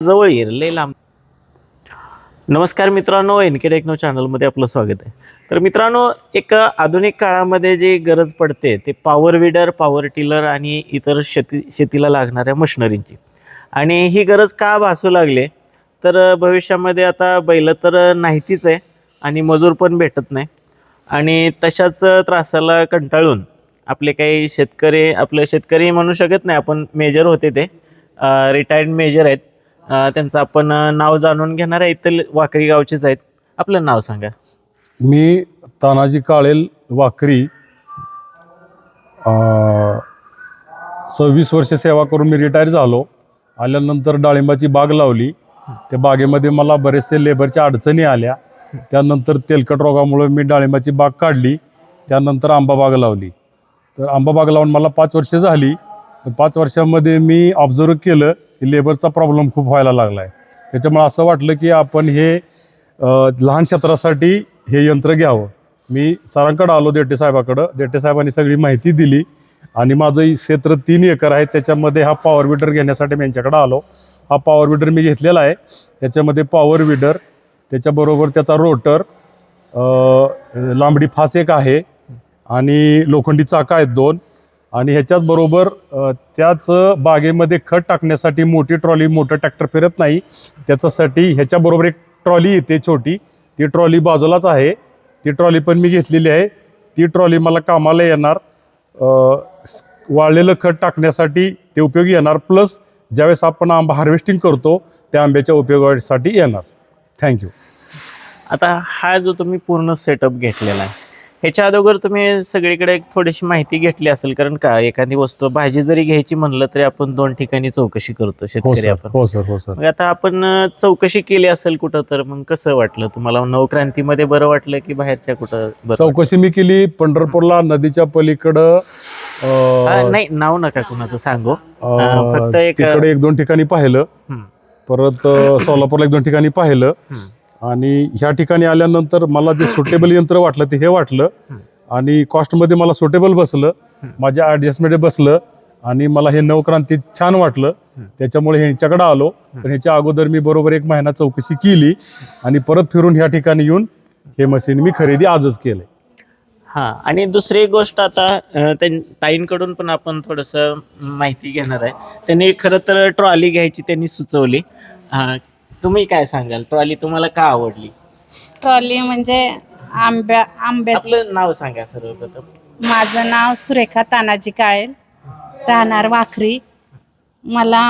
जवळ येईल लांब. नमस्कार मित्रांनो एन के टेक्नो चॅनलमध्ये आपलं स्वागत आहे. तर मित्रांनो एक आधुनिक काळामध्ये जी गरज पडते ते पॉवर विडर पॉवर टिलर आणि इतर शेती शेतीला लागणाऱ्या मशिनरींची आणि ही गरज का भासू लागली? तर भविष्यामध्ये आता बैल तर नाहीतीच आहे आणि मजूर पण भेटत नाही. आणि तशाच त्रासाला कंटाळून आपले काही शेतकरी आपलं शेतकरी म्हणू शकत नाही आपण मेजर होते ते. रिटायर्ड मेजर आहेत. त्यांचं आपण नाव जाणून घेणार आहे. इथं वाकरी गावचेच आहेत. आपलं नाव सांगा. मी तानाजी काळेल वाकरी. सव्वीस वर्ष सेवा करून मी रिटायर झालो. आल्यानंतर डाळिंबाची बाग लावली. त्या बागेमध्ये मला बरेचसे लेबरच्या अडचणी आल्या. त्यानंतर तेलकट रोगामुळे मी डाळिंबाची बाग काढली. त्यानंतर आंबा बाग लावली. तर आंबा बाग लावून मला पाच वर्ष झाली. तर पाच वर्षामध्ये मी ऑब्झर्व केलं. लेबरचा प्रॉब्लेम खूप व्हायला लागला आहे त्याच्यामुळे असं वाटलं की आपण हे लहान क्षेत्रासाठी हे यंत्र घ्यावं. मी सरांकडं आलो देटे साहेबाकडं. देटे साहेबांनी सगळी माहिती दिली आणि माझं क्षेत्र तीन एकर आहे. त्याच्यामध्ये हा पॉवर विडर घेण्यासाठी मी यांच्याकडं आलो. हा पॉवर विडर मी घेतलेला आहे. त्याच्यामध्ये पॉवर विडर त्याच्याबरोबर त्याचा रोटर लांबडी फास एक आहे आणि लोखंडी चाका आहेत दोन. आणि ह्याच्याच बरोबर त्याच बागेमध्ये खत टाकण्यासाठी मोठी ट्रॉली मोठं ट्रॅक्टर फिरत नाही. त्याच्यासाठी ह्याच्याबरोबर एक ट्रॉली येते छोटी. ती ट्रॉली बाजूलाच आहे. ती ट्रॉली पण मी घेतलेली आहे. ती ट्रॉली मला कामाला येणार. वाळलेलं खत टाकण्यासाठी ते उपयोगी येणार. प्लस ज्यावेळेस आपण आंबा हार्वेस्टिंग करतो त्या आंब्याच्या उपयोगासाठी येणार. थँक्यू आता हा जो तुम्ही पूर्ण सेटअप घेतलेला आहे ह्याच्या अगोदर तुम्ही सगळीकडे एक थोडीशी माहिती घेतली असेल कारण का एखादी वस्तू भाजी जरी घ्यायची म्हणलं तरी आपण दोन ठिकाणी चौकशी करतो हो शेतकरी आपण. हो सर हो सर. मग आता आपण चौकशी केली असेल कुठं तर मग कसं वाटलं तुम्हाला? नवक्रांतीमध्ये बरं वाटलं की बाहेरच्या कुठं बरं चौकशी मी केली पंढरपूरला नदीच्या पलीकडं वाटलं? अ, हा, नाही नाव नका कुणाचं सांगू. अ, फक्त एक- तिकडे एक दोन ठिकाणी पाहिलं. परत अ, सोलापूरला एक दोन ठिकाणी पाहिलं. आणि ह्या ठिकाणी आल्यानंतर मला जे सुटेबल यंत्र वाटलं ते हे वाटलं. आणि कॉस्टमध्ये मला सुटेबल बसलं माझ्या ॲडजस्टमेंट बसलं आणि मला हे नवक्रांती छान वाटलं. त्याच्यामुळे ह्यांच्याकडे आलो. पण ह्याच्या अगोदर मी बरोबर एक महिना चौकशी केली आणि परत फिरून ह्या ठिकाणी येऊन हे मशीन मी खरेदी आजच केलंय. हा आणि दुसरी एक गोष्ट आता त्यां- ताईंकडून पण आपण थोडस माहिती घेणार आहे. त्यांनी खरं तर ट्रॉली घ्यायची त्यांनी सुचवली. तुम्ही काय सांगाल? ट्रॉली तुम्हाला का आवडली? ट्रॉली म्हणजे आंब्या आंब्याचं. आपलं नाव सांगा सर्वप्रथम. माझं नाव सुरेखा तानाजी काळेल राहणार वाखरी. मला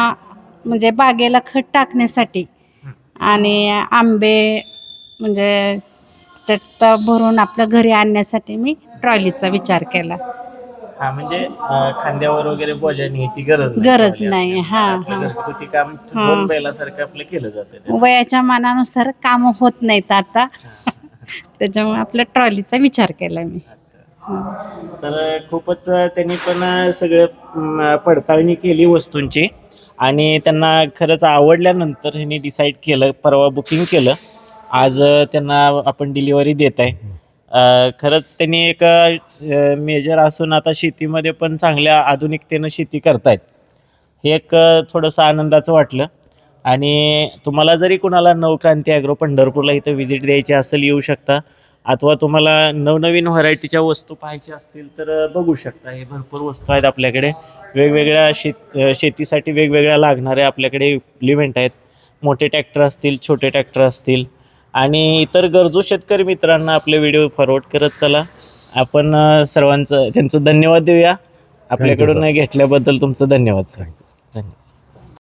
म्हणजे बागेला खत टाकण्यासाठी आणि आंबे म्हणजे भरून आपल्या घरी आणण्यासाठी मी ट्रॉलीचा विचार केला. हा म्हणजे अ, खांद्यावर वगैरे बोजा न्यायची गरज गरज नाही. हा, आपलं हा. घरगुती काम. दोन बैलासारखं आपलं केलं जातं वयाच्या मानानुसार काम होत नाहीत आता त्याच्यामुळे आपल्या ट्रॉलीचा विचार केला मी हं. तर खूपच त्यांनी पण सगळं म, पडताळणी केली वस्तूंची आणि त्यांना खरंच आवडल्यानंतर ह्यांनी डिसाईड केलं परवा बुकिंग केलं आज त्यांना आपण डिलिव्हरी देत आहे खरंच त्यांनी एक मेजर असून आता शेतीमध्ये पण चांगल्या आधुनिकतेनं शेती करतायत. हे एक थोडंसं आनंदाचं वाटलं. आणि तुम्हाला जरी कुणाला नवक्रांती ॲग्रो पंढरपूरला इथं व्हिजिट द्यायची असेल येऊ शकता. अथवा तुम्हाला नवनवीन व्हरायटीच्या वस्तू पाहायच्या असतील तर बघू शकता. हे भरपूर वस्तू आहेत आपल्याकडे. वेगवेगळ्या शेत शेतीसाठी वेगवेगळ्या लागणाऱ्या आपल्याकडे इम्प्लिमेंट आहेत. मोठे ट्रॅक्टर असतील छोटे ट्रॅक्टर असतील. आणि इतर गरजू शेतकरी मित्रांना आपले व्हिडिओ फॉरवर्ड करत चला. आपण सर्वांचं त्यांचं धन्यवाद देऊया. आपल्याकडून घेतल्याबद्दल तुमचं धन्यवाद